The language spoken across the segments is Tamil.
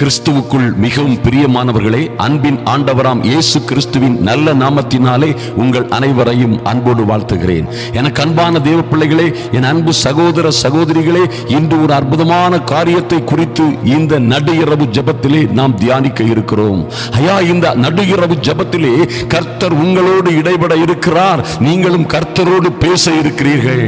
கிறிஸ்துவுக்குள் மிகவும் பிரியமானவர்களே அன்பின் ஆண்டவராம் இயேசு கிறிஸ்துவின் நல்ல நாமத்தினாலே உங்கள் அனைவரையும் அன்போடு வாழ்த்துகிறேன். எனக்கு அன்பான தேவ பிள்ளைகளே என் அன்பு சகோதர சகோதரிகளே இன்று ஒரு அற்புதமான காரியத்தை குறித்து இந்த நடு இரவு ஜெபத்திலே நாம் தியானிக்க இருக்கிறோம். ஐயா இந்த நடு இரவு ஜெபத்திலே கர்த்தர் உங்களோடு இடைபட இருக்கிறார். நீங்களும் கர்த்தரோடு பேச இருக்கிறீர்கள்.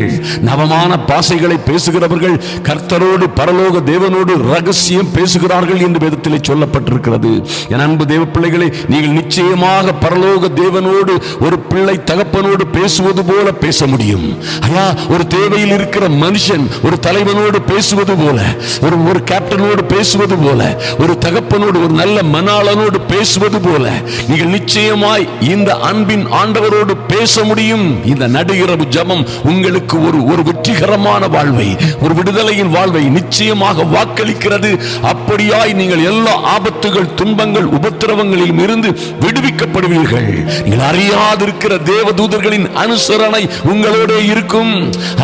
நவமான பாசைகளை பேசுகிறவர்கள் கர்த்தரோடு பரலோக தேவனோடு ரகசியம் பேசுகிறார்கள் என்று வேதத்திலே சொல்லப்பட்டிருக்கிறது. என் அன்பு தேவ பிள்ளைகளை நீங்கள் நிச்சயமாக பரலோக தேவனோடு ஒரு பிள்ளை தகப்பனோடு பேசுவது போல பேச முடியும். ஐயா ஒரு தேவையில் இருக்கிற மனுஷன் ஒரு தலைவனோடு பேசுவது போல ஒரு ஒரு கேப்டனோடு பேசுவது போல ஒரு தகப்பனோடு ஒரு நல்ல மணாளனோடு பேசுவது போல நீங்கள் நிச்சயமாய் இந்த அன்பின் ஆண்டவரோடு பேச முடியும். இந்த நடுகிறவு ஜபம் உங்களுக்கு ஒரு ஒரு வெற்றிகரமான வாழ்வை ஒரு விடுதலையின் வாழ்வை நிச்சயமாக வாக்களிக்கிறது. அப்படியாய் நீங்கள் நீங்கள் எல்லா ஆபத்துகள் துன்பங்கள் உபத்திரவங்களிலும் இருந்து விடுவிக்கப்படுவீர்கள். நீங்கள் அறியாதிருக்கிற தேவதூதர்களின் அனுசரணை உங்களோட இருக்கும்.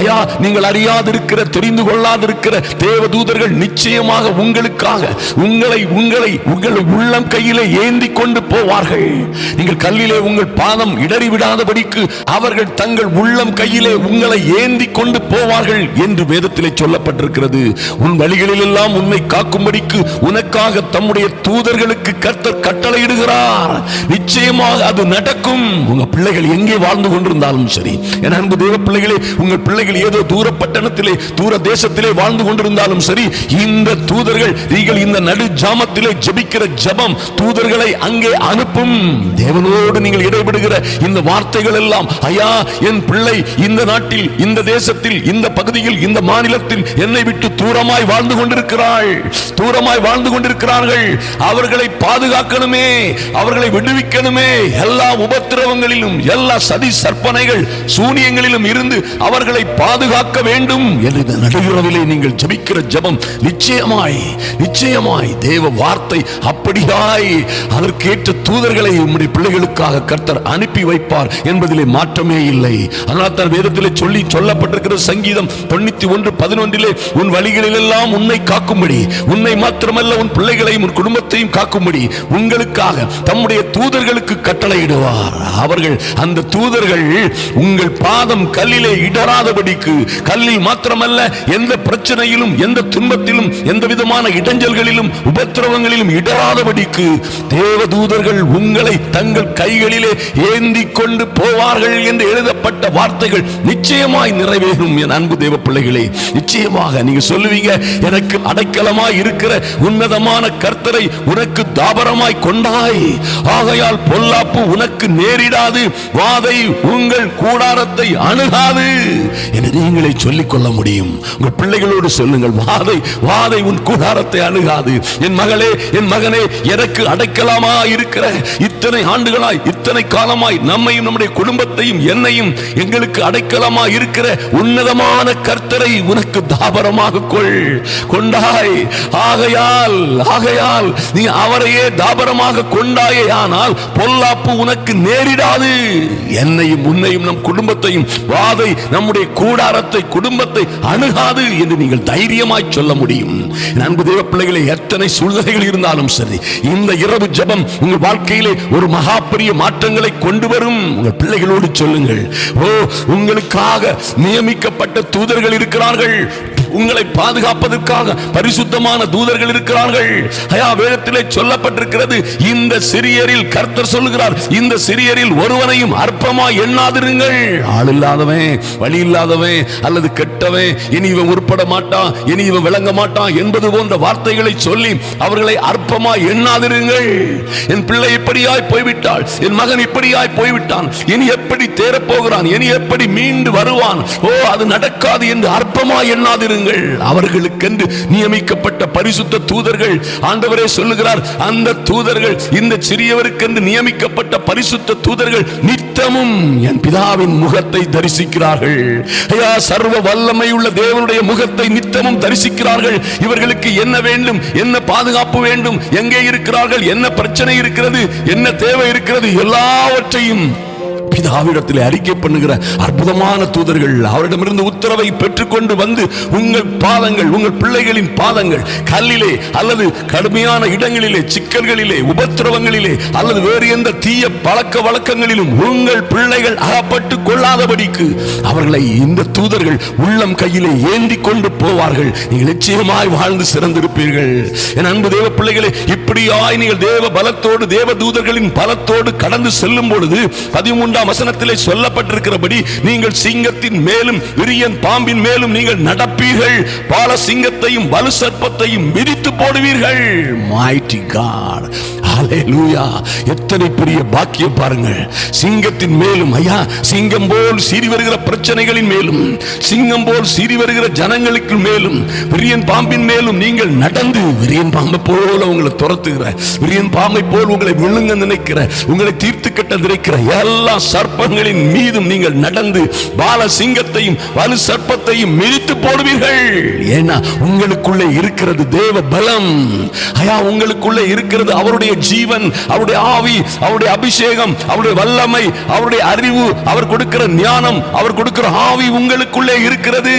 ஐயா நீங்கள் அறியாதிருக்கிற தெரிந்து கொள்ளாதிருக்கிற தேவதூதர்கள் நிச்சயமாக உங்களுக்காக உங்களை உங்களை உங்கள் உள்ளம் கையிலே ஏந்தி கொண்டு போவார்கள். நீங்கள் கல்லிலே உங்கள் பாதம் இடறிவிடாதபடிக்கு அவர்கள் தங்கள் உள்ளம் கையிலே உங்களை ஏந்தி கொண்டு போவார்கள் என்று வேதத்திலே சொல்லப்பட்டிருக்கிறது. உன் வழிகளில் எல்லாம் உன்னை காக்கும்படிக்கு உனக்கு அதற்காக தம்முடைய தூதர்களுக்கு கர்த்தர் கட்டளையிடுகிறார். நிச்சயமாக அது நடக்கும். உங்க பிள்ளைகள் எங்கே வாழ்ந்து கொண்டிருந்தாலும் சரி. என் அன்பு தேவ பிள்ளைகளே உங்கள் பிள்ளைகள் ஏதோ தூர பட்டணத்திலே தூர தேசத்திலே வாழ்ந்து கொண்டிருந்தாலும் சரி இந்த தூதர்கள் நீங்கள் இந்த நடு ஜாமத்திலே ஜபிக்கிற ஜபம் தூதர்களை அங்கே அனுப்பும். தேவனோடு நீங்கள் இடைபடுகிற இந்த வார்த்தைகள் எல்லாம் ஐயா என் பிள்ளை இந்த நாட்டில் இந்த தேசத்தில் இந்த பகுதியில் இந்த மாநிலத்தில் என்னை விட்டு தூரமாய் வாழ்ந்து கொண்டிருக்கிறாள். தூரமாய் வாழ்ந்து கொண்டிருக்கிறார்கள். அவர்களை பாதுகாக்கணுமே அவர்களை விடுவிக்கணுமே. எல்லா உபத்திரவங்களிலும் எல்லா சதி சற்பனைகள் சூனியங்களிலும் இருந்து அவர்களை பாதுகாக்க வேண்டும். என்று இந்த நடுகிறவிலே நீங்கள் ஜபிக்கிற ஜபம் நிச்சயமாய் நிச்சயமாய். தேவ வார்த்தை அப்படியாய். அதற்கேற்ற தூதர்களை உம்முடைய பிள்ளைகளுக்காக கர்த்தர் அனுப்பி வைப்பார் என்பதிலே மாற்றமே இல்லை. அதனால் தான் வேதத்திலே சொல்லி சொல்லப்பட்டிருக்கிற சங்கீதம் தொண்ணூத்தி ஒன்று பதினொன்றிலே உன் வழிகளில் எல்லாம் உன்னை காக்கும்படி உன்னை மாத்திரமல்ல உன் பிள்ளைகளையும் உன் குடும்பத்தையும் காக்கும்படி உங்களுக்காக தம்முடைய தூதர்களுக்கு கட்டளையிடுவார். அவர்கள் அந்த தூதர்கள் உங்கள் பாதம் கல்லிலே இடராதபடிக்கு கல்லில் மாத்திரமல்ல எந்த பிரச்சனையிலும் எந்த துன்பத்திலும் எந்த விதமான இடைஞ்சல்களிலும் உபத்திரவங்களிலும் இடராதபடிக்கு தேவ தூதர்கள் உங்களை தங்கள் கைகளிலே ஏந்தி கொண்டு போவார்கள் என்று எழுதப்பட்ட வார்த்தைகள் நிச்சயமாய் நிறைவேறும் என் அன்பு தேவ பிள்ளைகளே. நிச்சயமாக நீங்க சொல்லுவீங்க எனக்கு அடைக்கலமாய் இருக்கிற உன்னத உன்னதமான கர்த்தரை உனக்கு தாபரமாய் கொண்டாய். ஆகையால் பொல்லாப்பு உனக்கு நேரிடாது. வாதை உங்கள் கூடாரத்தை அணுகாது. என்று நீங்களே சொல்லிக் கொள்ள முடியும். உங்கள் பிள்ளைகளோடு சொல்லுங்கள் வாதை வாதை உன் கூடாரத்தை அணுகாது. என் மகளே என் மகனே எனக்கு அடைக்கலாமா இருக்கிற இத்தனை ஆண்டுகளாய் இத்தனை காலமாய் நம்மையும் நம்முடைய குடும்பத்தையும் என்னையும் எங்களுக்கு அடைக்கலமா இருக்கிற உன்னதமான கர்த்தரை உனக்கு தாபரமாக கொள் கொண்டாய். ஆகையால் ஆகையால் நீ அவரையே தாபரமாக கொண்டாயே ஆனால் பொல்லாப்பு உனக்கு நேரிடாது. என்னையும் உன்னையும் நம் குடும்பத்தையும் வாதை நம்முடைய கூடாரத்தை குடும்பத்தை அணுகாது என்று நீங்கள் தைரியமாய் சொல்ல முடியும். அன்பு தேவ பிள்ளைகளை எத்தனை சூழ்நிலைகள் இருந்தாலும் சரி இந்த இரவு ஜபம் உங்கள் வாழ்க்கையிலே ஒரு மகா பெரிய மாற்றங்களை கொண்டு வரும். உங்கள் பிள்ளைகளோடு சொல்லுங்கள் ஓ உங்களுக்காக நியமிக்கப்பட்ட தூதர்கள் இருக்கிறார்கள். உங்களை பாதுகாப்பதற்காக பரிசுத்தமான தூதர்கள் இருக்கிறார்கள். ஹயா வேதத்திலே சொல்லப்பட்டிருக்கிறது இந்த சிறியரில் கர்த்தர் சொல்லுகிறார் இந்த சிறியரில் ஒருவனையும் அற்பமா எண்ணாதிருங்கள். ஆள் இல்லாதவன் வழி இல்லாதவன் அல்லது கெட்டவன் இனி இவன் உருப்பட மாட்டான் இனி இவன் விளங்க மாட்டான் என்பது போன்ற வார்த்தைகளை சொல்லி அவர்களை அற்பமா எண்ணாதிருங்கள். என் பிள்ளை இப்படியாய் போய்விட்டாள் என் மகன் இப்படியாய் போய்விட்டான் இனி எப்படி தேரப்போகிறான் இனி எப்படி மீண்டு வருவான்? ஓ அது நடக்காது என்று அற்பமா எண்ணாதிருங்கள். அவர்களுக்கென்று நியமிக்கப்பட்ட பரிசுத்த தூதர்கள் ஆண்டவரே சொல்லுகிறார். அந்த தூதர்கள் இந்த சிறியவருக்கென்று நியமிக்கப்பட்ட பரிசுத்த தூதர்கள் நித்தமும் என் பிதாவின் முகத்தை தரிசிக்கிறார்கள். ஐயா சர்வ வல்லமை உள்ள தேவனுடைய முகத்தை நித்தமும் தரிசிக்கிறார்கள். இவர்களுக்கு என்ன வேண்டும்? என்ன பாதுகாப்பு வேண்டும்? எங்கே இருக்கிறார்கள்? என்ன பிரச்சனை இருக்கிறது? என்ன தேவை இருக்கிறது? எல்லாவற்றையும் பிதாவிடத்தில் அறிக்கை பண்ணுகிற அற்புதமான தூதர்கள் அவரிடமிருந்து உத்தரவை பெற்றுக்கொண்டு வந்து உங்கள் பாதங்கள் உங்கள் பிள்ளைகளின் பாதங்கள் கல்லிலே அல்லது கடுமையான இடங்களிலே சிக்கல்களிலே உபத்திரவங்களிலே அல்லது வேறு எந்த தீய பழக்க வழக்கங்களிலும் உங்கள் பிள்ளைகள் அகப்பட்டு கொள்ளாதபடிக்கு அவர்களை இந்த தூதர்கள் உள்ளம் கையிலே ஏந்தி கொண்டு போவார்கள். நீங்கள் நிச்சயமாய் வாழ்ந்து சிறந்திருப்பீர்கள். என் அன்பு தேவ பிள்ளைகளே இப்படியாய் நீங்கள் தேவ பலத்தோடு தேவ தூதர்களின் பலத்தோடு கடந்து செல்லும் பொழுது பதிமூன்றாம் வசனத்திலே சொல்லப்பட்டிருக்கிறபடி நீங்கள் சிங்கத்தின் மேலும் விரியன் பாம்பின் மேலும் நீங்கள் நடப்பீர்கள். பால சிங்கத்தையும் வலு சர்ப்பத்தையும் மிதித்து போடுவீர்கள். Mighty காட் எத்தனை பெரிய பாக்கியம் பாருங்கள். சிங்கத்தின் மேலும் ஐயா சிங்கம் போல் சீறி வருகிற பிரச்சனைகளின் மேலும் சிங்கம் போல் சீறி வருகிற ஜனங்களுக்கு மேலும் விரியன் பாம்பின் மேலும் நீங்கள் நடந்து விரியன் பாம்பை போல உங்களை துரத்துகிற விரியன் பாம்பை போல் உங்களை விழுங்க நினைக்கிற உங்களை தீர்த்து கட்ட நினைக்கிற எல்லா சர்ப்பங்களின் மீதும் நீங்கள் நடந்து பால சிங்கத்தையும் வலு சர்ப்பத்தையும் மிதித்து போடுவீர்கள். ஏன்னா உங்களுக்குள்ளே இருக்கிறது தேவ பலம். ஐயா உங்களுக்குள்ளே இருக்கிறது அவருடைய ஜீவன் அவருடைய ஆவி அவருடைய அபிஷேகம் அவருடைய வல்லமை அவருடைய அறிவு அவர் கொடுக்கிற ஞானம் அவர் கொடுக்கிற ஆவி உங்களுக்குள்ளே இருக்கிறது.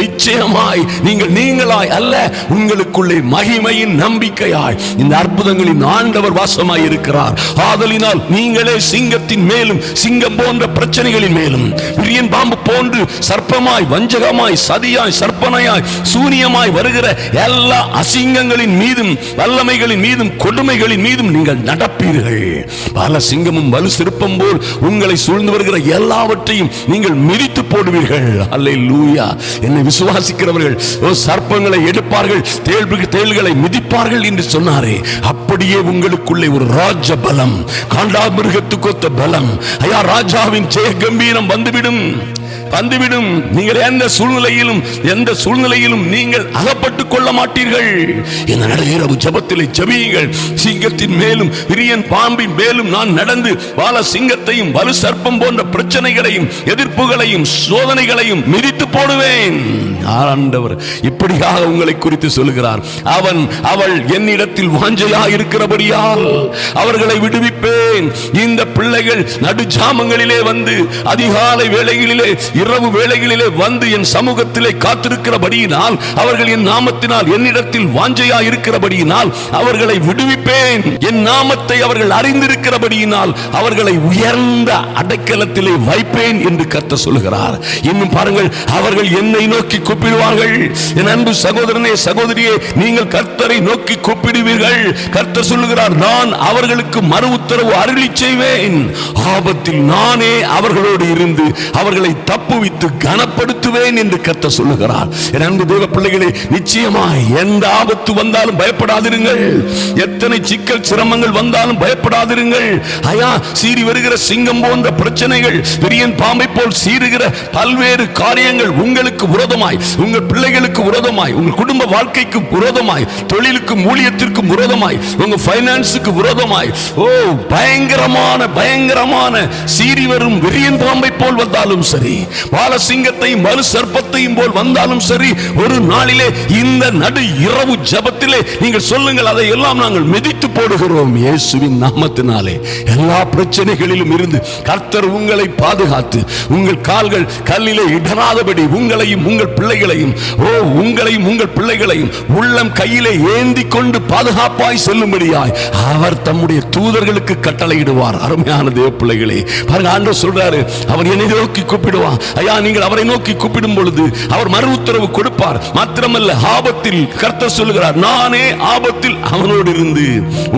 நிச்சயமாய் நீங்கள் நீங்களாய் அல்ல உங்களுக்குள்ளே மகிமையின் நம்பிக்கையாய். இந்த அற்புதங்களின் ஆண்டவர் வாசமாய் இருக்கிறார். ஆதலினால் நீங்களே சிங்கத்தின் மேலும் சிங்கம் போன்ற பிரச்சனைகளின் மேலும் பிரியன் பாம்பு போன்று சர்ப்பமாய் வஞ்சகமாய் சதியாய் சர்ப்பனையாய் சூனியமாய் வருகிற எல்லா அசிங்கங்களின் மீதும் வல்லமைகளின் மீதும் கொடுமைகளின் மீதும் நீங்கள் நடப்பீர்கள். பல சிங்கமும் வலு சிற்பம் போல் உங்களை சூழ்ந்து வருகிற எல்லாவற்றையும் நீங்கள் மிதித்து போடுவீர்கள். அல்லை லூயா என்னை விசுவாசிக்கிறவர்கள் ஓ சர்ப்பங்களை எடுப்பார்கள் தேள்வி தேள்களை மிதிப்பார்கள் என்று சொன்னாரே. அப்படியே உங்களுக்குள்ளே ஒரு ராஜ பலம் காண்டாமிருகத்துக்கு ஒத்த பலம். ஐயா ராஜாவின் ஜெய கம்பீரம் வந்துவிடும். வந்துவிடும் நீங்கள் எந்த சூழ்நிலையிலும் எந்த சூழ்நிலையிலும் நீங்கள் அகப்பட்டுக் கொள்ள மாட்டீர்கள். இந்த நடுகிறவு ஜபத்திலே ஜபியுங்கள். சிங்கத்தின் மேலும் விரியன் பாம்பின் மேலும் நான் நடந்து வாழ சிங்கத்தையும் வலு சர்ப்பம் போன்ற பிரச்சனைகளையும் எதிர்ப்புகளையும் சோதனைகளையும் மிதித்து போடுவேன். ஆண்டவர் இப்படியாக உங்களை குறித்து சொல்கிறார் அவன் அவள் என்னிடத்தில் வாஞ்சையா இருக்கிறபடியால் அவர்களை விடுவிப்பேன். இந்த பிள்ளைகள் நடுஜாமங்களிலே வந்து அதிகாலை வேளைகளிலே இரவு வேளைகளிலே வந்து என் சமூகத்திலே காத்திருக்கிறபடியினால் அவர்கள் என் நாமத்தினால் என்னிடத்தில் வாஞ்சையா இருக்கிறபடியினால் அவர்களை விடுவிப்பேன். என் நாமத்தை அவர்கள் அறிந்திருக்கிறபடியினால் அவர்களை உயர்ந்த அடைக்கலத்திலே வைப்பேன் என்று கத்த சொல்லுகிறார். இன்னும் பாருங்கள் அவர்கள் என்னை நோக்கி கூப்பிடுவார்கள். என் அன்பு சகோதரனே சகோதரியே நீங்கள் கர்த்தரை நோக்கி கூப்பிடுவீர்கள். கர்த்தர் சொல்லுகிறார் நான் அவர்களுக்கு மறு உத்தரவு அருளி செய்வேன். ஆபத்தில் நானே அவர்களோடு இருந்து அவர்களை தப்புவித்து பலப்படுத்துவேன் என்று கத்த சொல்லுகிறார். என் அன்பு தேவ பிள்ளைகளே நிச்சயமாய் எந்த ஆபத்து வந்தாலும் பயப்படாதிருங்கள். எத்தனை சிக்கல் சிரமங்கள் வந்தாலும் பயப்படாதிருங்கள். ஐயா சீறி வருகிற சிங்கம் போன்ற பிரச்சனைகள் பெரிய பாம்பை போல் சீறுகிற பல்வேறு காரியங்கள் உங்களுக்கு விரோதமாய் உங்கள் பிள்ளைகளுக்கு விரோதமாய் உங்கள் குடும்ப வாழ்க்கைக்கு விரோதமாய் தொழிலுக்கும் ஊழியத்திற்கும் விரோதமாய் உங்க பைனான்ஸுக்கு விரோதமாய் ஓ பயங்கரமான பயங்கரமான சீறி வரும் வெறியன் பாம்பை போல் வந்தாலும் சரி சர்ப்பத்தையும் மறு சர்ப்பத்தையும் போல் வந்தாலும் சரி ஒரு நாளிலே இந்த நடு இரவு ஜபத்திலே நீங்கள் சொல்லுங்கள் அதை எல்லாம் நாங்கள் மிதித்து போடுகிறோம் இயேசுவின் நாமத்தினாலே. எல்லா பிரச்சனைகளிலும் இருந்து கர்த்தர் உங்களை பாதுகாத்து உங்கள் கால்கள் கல்லிலே இடராதபடி உங்களையும் உங்கள் பிள்ளைகளையும் ஓ உங்களையும் உங்கள் பிள்ளைகளையும் உள்ளம் கையிலே ஏந்தி கொண்டு பாதுகாப்பாய் செல்லும்படியாய் அவர் தம்முடைய தூதர்களுக்கு கட்டளையிடுவார். அருமையான தேவ பிள்ளைகளே பாருங்க ஆண்டு சொல்றாரு அவர் என்னை நோக்கி கூப்பிடுவான். ஐயா நீங்கள் அவரை நோக்கி கூப்பிடும் பொழுது அவர் மறு உத்தரவு கொடுப்பார். மாத்திரமல்ல ஆபத்தில் கர்த்தர் சொல்லுகிறார் நானே ஆபத்தில் அவனோடு இருந்து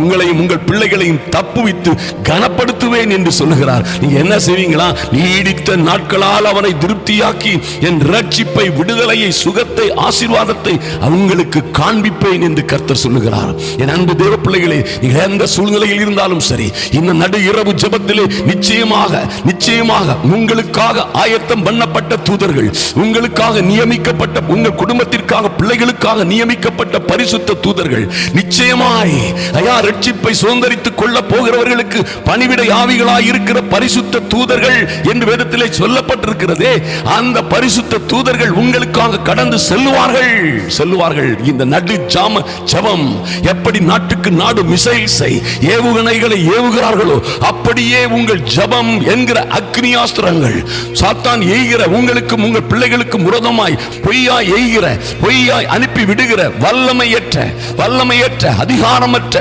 உங்களையும் உங்கள் பிள்ளைகளையும் தப்புவித்து கனப்படுத்துவேன் என்று சொல்லுகிறார். நீங்க என்ன செய்வீங்களா? நீடித்த நாட்களால் அவனை திருப்தியாக்கி என் ரட்சிப்பை விடுதலையை சுகத்தை ஆசீர்வாதத்தை அவங்களுக்கு காண்பிப்பேன் என்று கர்த்தர் சொல்லுகிறார். என் அன்பு தேவ பிள்ளைகளே நீங்கள் எந்த சூழ்நிலையில் இருந்தாலும் சரி இந்த நடு இரவு ஜபத்திலே நிச்சயமாக நிச்சயமாக உங்களுக்காக ஆயத்தம் பண்ணப்பட்ட தூதர் தூதர்கள் உங்களுக்காக நியமிக்கப்பட்ட உங்கள் குடும்பத்திற்காக பிள்ளைகளுக்காக நியமிக்கப்பட்ட பரிசுத்த தூதர்கள் நிச்சயமாய் ஐயா ரட்சிப்பை சுதந்திரித்துக் கொள்ள போகிறவர்களுக்கு பணிவிட ஆவிகளாய் இருக்கிற பரிசுத்த தூதர்கள் என்று வேதத்திலே சொல்லப்பட்டிருக்கிறதே அந்த பரிசுத்த தூதர்கள் உங்களுக்காக கடந்து செல்லுவார்கள். செல்லுவார்கள். இந்த நடு ஜாம ஜபம் எப்படி நாட்டுக்கு நாடு மிசைல்ஸை ஏவுகணைகளை ஏவுகிறார்களோ அப்படியே உங்கள் ஜபம் என்கிற அக்னியாஸ்திரங்கள் சாத்தான் எய்கிற உங்களுக்கும் உங்கள் பிள்ளைகளுக்கும் விரோதமாய் பொய்யாய் எய்கிற பொய்யாய் அனுப்பி விடுகிற வல்லமையற்ற வல்லமையற்ற அதிகாரமற்ற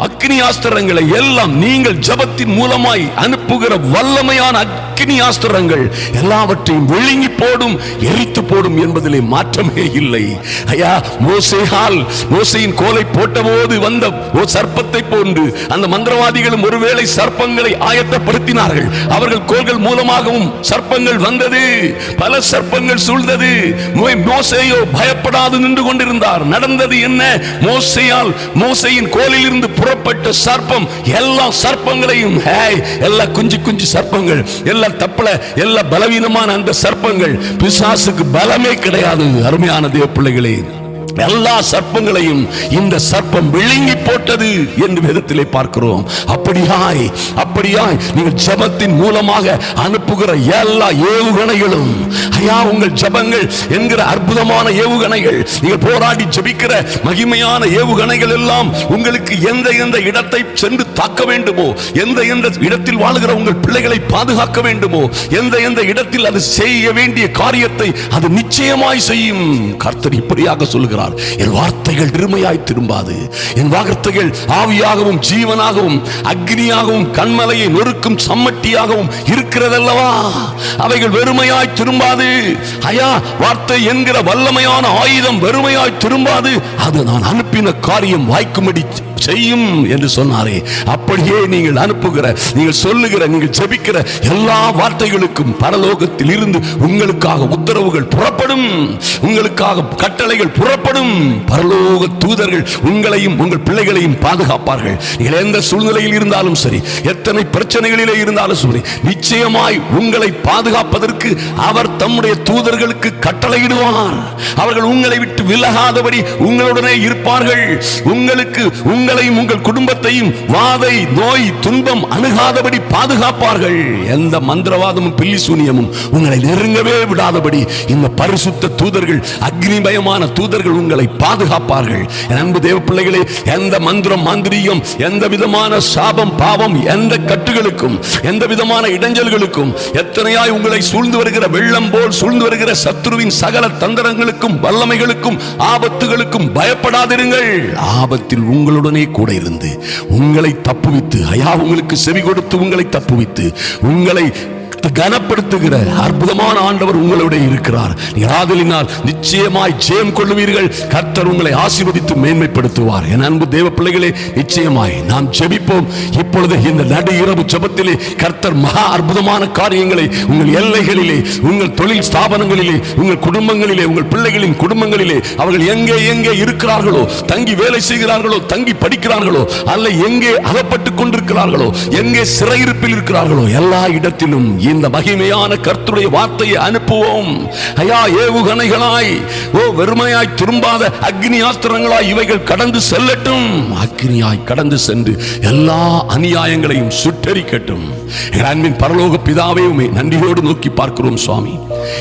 அக்னி ஆஸ்திரங்களை எல்லாம் நீங்கள் ஜபத்தின் மூலமாய் அனுப்புகிற வல்லமையான அக்னி ஆஸ்திரங்கள் எல்லாவற்றையும் விழுங்கி போடும் எரித்து போடும் என்பதிலே மாற்றமே இல்லை. ஐயா மோசேயால் மோசையின் கோலை போட்டபோது வந்த ஒரு சர்ப்பத்தை போன்று அந்த மந்திரவாதிகளும் ஒருவேளை சர்ப்பங்களை ஆயத்தப்படுத்தினார்கள். அவர்கள் கோள்கள் மூலமாகவும் சர்ப்பங்கள் வந்தது பல சர்ப்பங்கள் சூழ்ந்தது. மோசையோ பயப்படாது நின்று கொண்டிருந்தார். நடந்தது என்ன? மோசையால் மோசையின் கோலில் இருந்து புறப்பட்ட சர்ப்பம் எல்லா சர்ப்பங்களையும் எல்லா குஞ்சு குஞ்சு சர்ப்பங்கள் எல்லா தப்பல எல்லா பலவீனமான அந்த சர்ப்பங்கள். பிசாசுக்கு பலமே கிடையாது அருமையான தேவ பிள்ளைகளே எல்லா சர்ப்பங்களையும் இந்த சர்ப்பம் விழுங்கி போட்டது என்று வேதத்திலே பார்க்கிறோம். அப்படியாய் அப்படியாய் நீங்கள் ஜபத்தின் மூலமாக அனுப்புகிற எல்லா ஏவுகணைகளும் ஐயா உங்கள் ஜபங்கள் என்கிற அற்புதமான ஏவுகணைகள் நீங்கள் போராடி ஜபிக்கிற மகிமையான ஏவுகணைகள் எல்லாம் உங்களுக்கு எந்த எந்த இடத்தை சென்று தாக்க வேண்டுமோ எந்த எந்த இடத்தில் வாழுகிற உங்கள் பிள்ளைகளை பாதுகாக்க வேண்டுமோ எந்த எந்த இடத்தில் அது செய்ய வேண்டிய காரியத்தை அது நிச்சயமாய் செய்யும். கர்த்தர் இப்படியாக சொல்லுகிறார் என் வார்த்தைகள் இருமையாய் திரும்பாது. என் வார்த்தைகள் ஆவியாகவும் ஜீவனாகவும் அக்னியாகவும் கண்மலையை நொறுக்கும் சம்மட்டியாகவும் இருக்கிறதல்லவா? அவைகள் வெறுமையாய் திரும்பாது. ஐயா வார்த்தை என்கிற வல்லமையான ஆயுதம் வெறுமையாய் திரும்பாது. அது நான் அனுப்பின காரியம் வாய்க்கும்படி செய்யும் என்று சொன்னாரே. அப்படியே நீங்கள் அனுப்புகிற நீங்கள் சொல்லுகிற நீங்கள் ஜெபிக்கிற எல்லா வார்த்தைகளுக்கும் பரலோகத்தில் இருந்து உங்களுக்காக உத்தரவுகள் புறப்படும் உங்களுக்காக கட்டளைகள் புறப்படும். பரலோக தூதர்கள் உங்களையும் உங்கள் பிள்ளைகளையும் பாதுகாப்பார்கள். நீங்கள் எந்த சூழ்நிலையில் இருந்தாலும் சரி எத்தனை பிரச்சனைகளிலே இருந்தாலும் சரி நிச்சயமாய் உங்களை பாதுகாப்பதற்கு அவர் தம்முடைய தூதர்களுக்கு கட்டளையிடுவார். அவர்கள் உங்களை விட்டு விலகாதபடி உங்களுடனே இருப்பார் இருப்பார்கள் உங்களுக்கு உங்களையும் உங்கள் குடும்பத்தையும் வாதை நோய் துன்பம் அணுகாதபடி பாதுகாப்பார்கள். எந்த மந்திரவாதமும் பில்லி சூனியமும் உங்களை நெருங்கவே விடாதபடி இந்த பரிசுத்த தூதர்கள் அக்னிமயமான தூதர்கள் உங்களை பாதுகாப்பார்கள். அன்பு தேவ பிள்ளைகளே எந்த மந்திரம் மாந்திரியம் எந்த விதமான சாபம் பாவம் எந்த கட்டுகளுக்கும் எந்த விதமான இடைஞ்சல்களுக்கும் எத்தனையாய் உங்களை சூழ்ந்து வருகிற வெள்ளம் போல் சூழ்ந்து வருகிற சத்ருவின் சகல தந்திரங்களுக்கும் வல்லமைகளுக்கும் ஆபத்துகளுக்கும் பயப்படாதிருங்கள். ஆபத்தில் உங்களுடனே கூட இருந்து உங்களை தப்புவித்து ஐயா உங்களுக்கு செவி கொடுத்து உங்களை தப்புவித்து உங்களை கனப்படுத்துகிற அற்புதமான ஆண்டவர் உங்களோட இருக்கிறார். நீங்கள் ஆதலினால் நிச்சயமாய் ஜெயம் கொள்ளுவீர்கள். கர்த்தர் உங்களை ஆசீர்வதித்து மேன்மைப்படுத்துவார். என் அன்பு தேவ பிள்ளைகளே நிச்சயமாய் நாம் ஜெபிப்போம். இப்பொழுது இந்த நடு இரவு ஜெபத்திலே கர்த்தர் மகா அற்புதமான காரியங்களை உங்கள் எல்லைகளிலே உங்கள் தொழில் ஸ்தாபனங்களிலே உங்கள் குடும்பங்களிலே உங்கள் பிள்ளைகளின் குடும்பங்களிலே அவர்கள் எங்கே எங்கே இருக்கிறார்களோ தங்கி வேலை செய்கிறார்களோ தங்கி படிக்கிறார்களோ அல்ல எங்கே அகப்பட்டுக் கொண்டிருக்கிறார்களோ எங்கே சிறையிருப்பில் இருக்கிறார்களோ எல்லா இடத்திலும் இந்த மகிமையான கர்த்தருடைய வார்த்தையை அனுப்புவோம். ஐயா ஏவுகணைகளாய் ஓ வெறுமையாய் திரும்பாத அக்னி ஆஸ்திரங்களாய் இவைகள் கடந்து செல்லட்டும். அக்னியாய் கடந்து சென்று எல்லா அநியாயங்களையும் சுட்டரிக்கட்டும். எங்கள் அன்பின் பரலோக பிதாவே உமை நன்றியோடு நோக்கி பார்க்கிறோம் சுவாமி.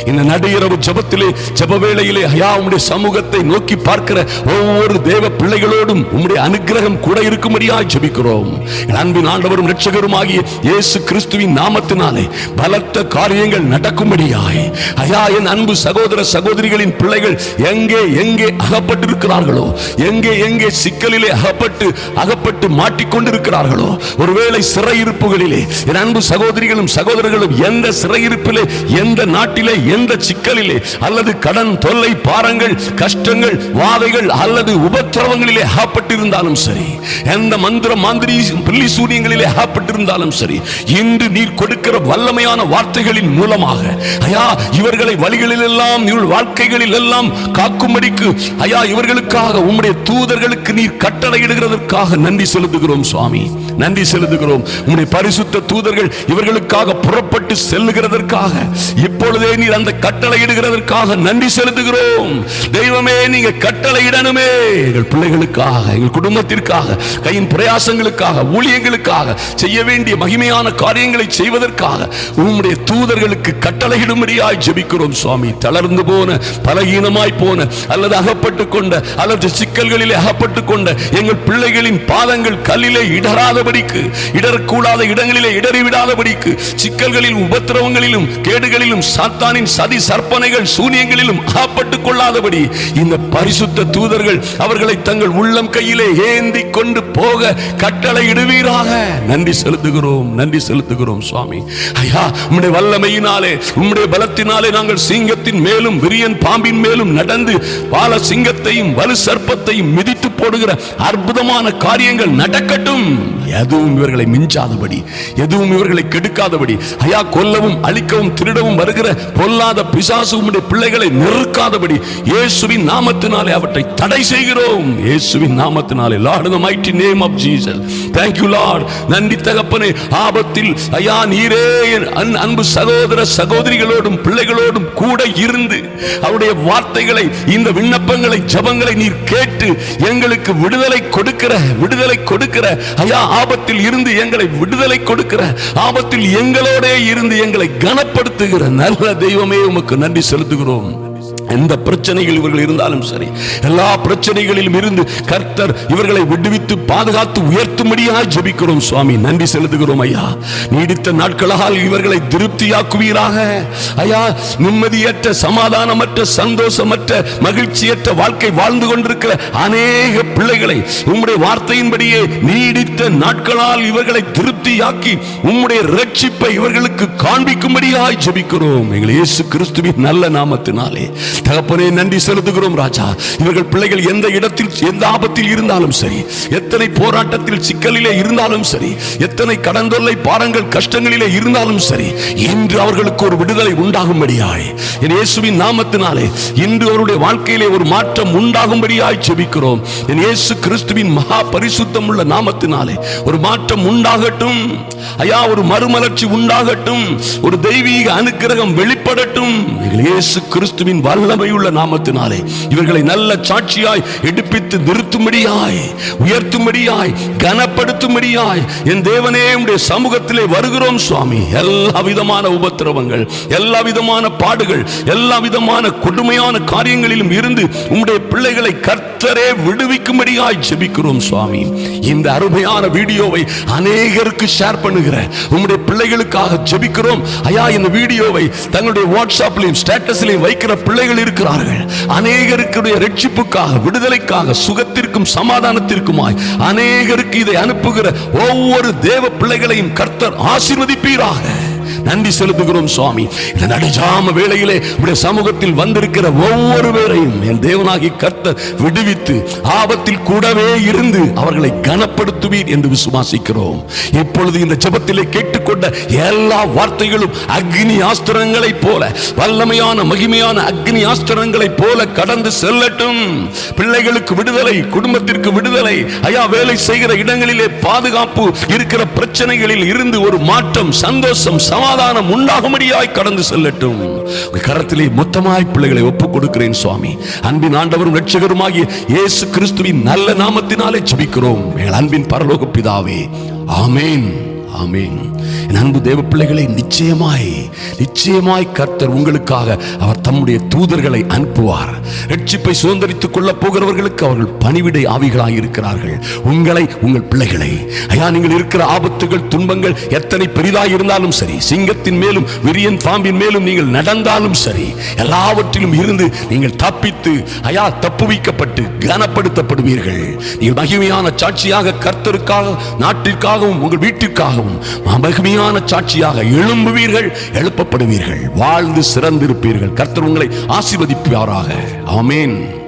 இந்த நடு ஜபத்திலே ஜப வேளையிலே ஐயா உம்முடைய சமூகத்தை நோக்கி பார்க்கிற ஒவ்வொரு தேவ பிள்ளைகளோடும் உம்முடைய அனுகிரகம் கூட இருக்கும்படியாய் ஜபிக்கிறோம். என் அன்பின் ஆண்டவரும் இரட்சகருமாகிய இயேசு கிறிஸ்துவின் நாமத்தினாலே பலத்த காரியங்கள் நடக்கும்படியாய். ஐயா என் அன்பு சகோதர சகோதரிகளின் பிள்ளைகள் எங்கே எங்கே அகப்பட்டிருக்கிறார்களோ எங்கே எங்கே சிக்கலிலே அகப்பட்டு அகப்பட்டு மாட்டிக்கொண்டிருக்கிறார்களோ ஒருவேளை சிறையிருப்புகளிலே என் அன்பு சகோதரிகளும் சகோதரர்களும் எந்த சிறையிருப்பிலே எந்த நாட்டிலே எந்த சிக்கலிலே அல்லது கடன் தொல்லை பாரங்கள் கஷ்டங்கள் வாதைகள் அல்லது உபத்திரவங்களிலே அகப்பட்டிருந்தாலும் சரி எந்த மந்திர மாந்திரி பில்லி சூரியங்களிலே அகப்பட்டிருந்தாலும் சரி இன்று நீர் கொடுக்கிற வல்லமையான வார்த்தைகளின் மூலமாக ஐயா இவர்களை வழிகளில் எல்லாம் இவள் வாழ்க்கைகளில் எல்லாம் காக்கும்படிக்கு ஐயா இவர்களுக்காக உம்முடைய தூதர்களுக்கு நீர் கட்டளையிடுகிறதற்காக நன்றி செலுத்துகிறோம் சுவாமி. நன்றி செலுத்துகிறோம். உம்முடைய பரிசுத்த தூதர்கள் இவர்களுக்காக புறப்பட்டு செல்லுகிறதற்காக இப்பொழுதே நீர் அந்த கட்டளை இடுகிறதற்காக நன்றி செலுத்துகிறோம். தெய்வமே நீங்க கட்டளை இடணுமே. எங்கள் பிள்ளைகளுக்காக எங்கள் குடும்பத்திற்காக கையின் பிரயாசங்களுக்காக ஊழியங்களுக்காக செய்ய வேண்டிய மகிமையான காரியங்களை செய்வதற்காக உங்களுடைய தூதர்களுக்கு கட்டளையிடும்படியாய் ஜெபிக்கிறோம் சுவாமி. தளர்ந்து போன பலகீனமாய் போன அல்லது அகப்பட்டு கொண்ட அல்லது சிக்கல்களிலே அகப்பட்டு கொண்ட எங்கள் பிள்ளைகளின் பாதங்கள் கல்லிலே இடராதபடிக்கு இடரக்கூடாத இடங்களிலே இட சிதறிவிடாதபடிக்கு சிக்கல்களில் உபத்திரவங்களிலும் கேடுகளிலும் சாத்தானின் சதி சற்பனைகள் சூனியங்களிலும் அகப்பட்டுக் கொள்ளாதபடி இந்த பரிசுத்த தூதர்கள் அவர்களை தங்கள் உள்ளம் கையிலே ஏந்தி கொண்டு போக கட்டளை இடுவீராக நன்றி செலுத்துகிறோம் நன்றி செலுத்துகிறோம் சுவாமி. ஐயா உம்முடைய வல்லமையினாலே உம்முடைய பலத்தினாலே நாங்கள் சிங்கத்தின் மேலும் விரியன் பாம்பின் மேலும் நடந்து பால சிங்கத்தையும் வலு சர்ப்பத்தையும் மிதித்து போடுகிற அற்புதமான காரியங்கள் நடக்கட்டும். எதுவும் இவர்களை மிஞ்சாதபடி எதுவும் இவர்களை கெடுக்காதபடி ஐயா கொல்லவும் அழிக்கவும் திருடவும் வருகிற பொல்லாத பிசாசு உம்முடைய பிள்ளைகளை நெருக்காதபடி இயேசுவின் நாமத்தினாலே அவற்றை தடை செய்கிறோம். இயேசுவின் நாமத்தினாலே lord in the mighty name of Jesus. Thank you நன்றி தகப்பனே. ஆபத்தில் ஐயா நீரே என் அன்பு சகோதர சகோதரிகளோடும் பிள்ளைகளோடும் கூட இருந்து அவருடைய வார்த்தைகளை இந்த விண்ணப்பங்களை ஜபங்களை நீர் கேட்டு எங்களுக்கு விடுதலை கொடுக்கிற விடுதலை கொடுக்கிற ஐயா ஆபத்தில் இருந்து எங்களை விடுதலை கொடுக்கிற ஆபத்தில் எங்களோட இருந்து எங்களை கனப்படுத்துகிற நல்ல தெய்வமே உமக்கு நன்றி செலுத்துகிறோம். எந்த பிரச்சனைகள் இவர்கள் இருந்தாலும் சரி எல்லா பிரச்சனைகளிலும் இருந்து கர்த்தர் இவர்களை விடுவித்து பாதுகாத்து உயர்த்தும்படியாக ஜெபிக்கிறோம் சுவாமி. நன்றி செலுத்துகிறோம் ஐயா. நீடித்த நாட்களால் இவர்களை திருப்தியாக்குவீராக. ஐயா நிம்மதியற்ற சமாதானமற்ற சந்தோஷமற்ற மகிழ்ச்சியற்ற வாழ்க்கை வாழ்ந்து கொண்டிருக்கிற அநேக பிள்ளைகளை உம்முடைய வார்த்தையின்படியே நீடித்த நாட்களால் இவர்களை திருப்தியாக்கி உம்முடைய ரட்சிப்பை இவர்களுக்கு காண்பிக்கும்படியாய் ஜெபிக்கிறோம். எங்கள் இயேசு கிறிஸ்துவின் நல்ல நாமத்தினாலே. தகப்பனே நன்றி செலுத்துகிறோம் ராஜா. இவர்கள் பிள்ளைகள் எந்த இடத்தில் எந்த ஆபத்தில் இருந்தாலும் சரி எத்தனை போராட்டத்தில் சிக்கலிலே இருந்தாலும் சரி எத்தனை கடந்தொல்லை பாரங்கள் கஷ்டங்களிலே இருந்தாலும் சரி இன்று அவர்களுக்கு ஒரு விடுதலை உண்டாகும்படியாய். என் இயேசுவின் நாமத்தினாலே இன்று அவருடைய வாழ்க்கையிலே ஒரு மாற்றம் உண்டாகும்படியாய் செபிக்கிறோம். என் இயேசு கிறிஸ்துவின் மகா பரிசுத்தம் உள்ள நாமத்தினாலே ஒரு மாற்றம் உண்டாகட்டும். ஐயா ஒரு மறுமலர்ச்சி உண்டாகட்டும். ஒரு தெய்வீக அனுக்கிரகம் வெளிப்படட்டும். இயேசு கிறிஸ்துவின் வல்ல வல்லமையுள்ள நாமத்தினாலே இவர்களை நல்ல சாட்சியாய் எடுப்பித்து நிறுத்தும்படியாய் உயர்த்தும்படியாய் கனப்படுத்தும்படியாய் என் தேவனே உடைய சமூகத்திலே வருகிறோம் சுவாமி. எல்லா விதமான உபத்திரவங்கள் எல்லா விதமான பாடுகள் எல்லா விதமான கொடுமையான காரியங்களிலும் இருந்து உம்முடைய பிள்ளைகளை கர்த்தரே விடுவிக்கும்படியாய் ஜெபிக்கிறோம் சுவாமி. இந்த அருமையான வீடியோவை அநேகருக்கு ஷேர் பண்ணுகிற உம்முடைய பிள்ளைகளுக்காக ஜெபிக்கிறோம். ஐயா இந்த வீடியோவை தங்களுடைய வாட்ஸ்அப்லையும் ஸ்டேட்டஸ்லையும் வைக்கிற பிள்ளைகள் இருக்கிறார்கள் அநேகருக்குடைய ரட்சிப்புக்காக விடுதலைக்காக சுகத்திற்கும் சமாதானத்திற்குமாய் அநேகருக்கு இதை அனுப்புகிற ஒவ்வொரு தேவ பிள்ளைகளையும் கர்த்தர் ஆசீர்வதிப்பீராக. நன்றி செலுத்துகிறோம் சுவாமி. இந்த நடுஜாம வேளையிலே உடைய சமூகத்தில் வந்திருக்கிற ஒவ்வொரு பேரையும் என் தேவனாகி கத்த விடுவித்து ஆபத்தில் கூடவே இருந்து அவர்களை கனப்படுத்துவீர் என்று விசுவாசிக்கிறோம். இப்பொழுது இந்த ஜபத்திலே கேட்டுக்கொண்ட எல்லா வார்த்தைகளும் அக்னி ஆஸ்திரங்களைப் போல வல்லமையான மகிமையான அக்னி ஆஸ்திரங்களைப் போல கடந்து செல்லட்டும். பிள்ளைகளுக்கு விடுதலை குடும்பத்திற்கு விடுதலை. ஐயா வேலை செய்கிற இடங்களிலே பாதுகாப்பு இருக்கிற பிரச்சனைகளில் இருந்து ஒரு மாற்றம் சந்தோஷம் சமா சமாதானம் உண்டாகும்படியாய் கடந்து செல்லட்டும். கரத்திலே மொத்தமாய் பிள்ளைகளை ஒப்புக் கொடுக்கிறேன் சுவாமி. அன்பின் ஆண்டவரும் ரட்சகருமாகிய இயேசு கிறிஸ்துவின் நல்ல நாமத்தினாலே ஜபிக்கிறோம். எங்கள் அன்பின் பரலோக பிதாவே. ஆமேன். ஆமீன். என் அன்பு தேவ பிள்ளைகளை நிச்சயமாய் நிச்சயமாய் கர்த்தர் உங்களுக்காக அவர் தம்முடைய தூதர்களை அனுப்புவார். ரட்சிப்பை சுதந்திரித்துக் கொள்ள போகிறவர்களுக்கு அவர்கள் பணிவிடை ஆவிகளாக இருக்கிறார்கள். உங்களை உங்கள் பிள்ளைகளை. ஐயா நீங்கள் இருக்கிற ஆபத்துகள் துன்பங்கள் எத்தனை பெரிதாக இருந்தாலும் சரி சிங்கத்தின் மேலும் விரியன் பாம்பின் மேலும் நீங்கள் நடந்தாலும் சரி எல்லாவற்றிலும் இருந்து நீங்கள் தப்பித்து ஐயா தப்புவிக்கப்பட்டு கனப்படுத்தப்படுவீர்கள். நீங்கள் மகிமையான சாட்சியாக கர்த்தருக்காக நாட்டிற்காகவும் உங்கள் வீட்டிற்காகவும் மகிமையான சாட்சியாக எழும்புவீர்கள் எழுப்பப்படுவீர்கள் வாழ்ந்து சிறந்திருப்பீர்கள். கர்த்தர் உங்களை ஆசீர்வதிப்பாராக. ஆமேன்.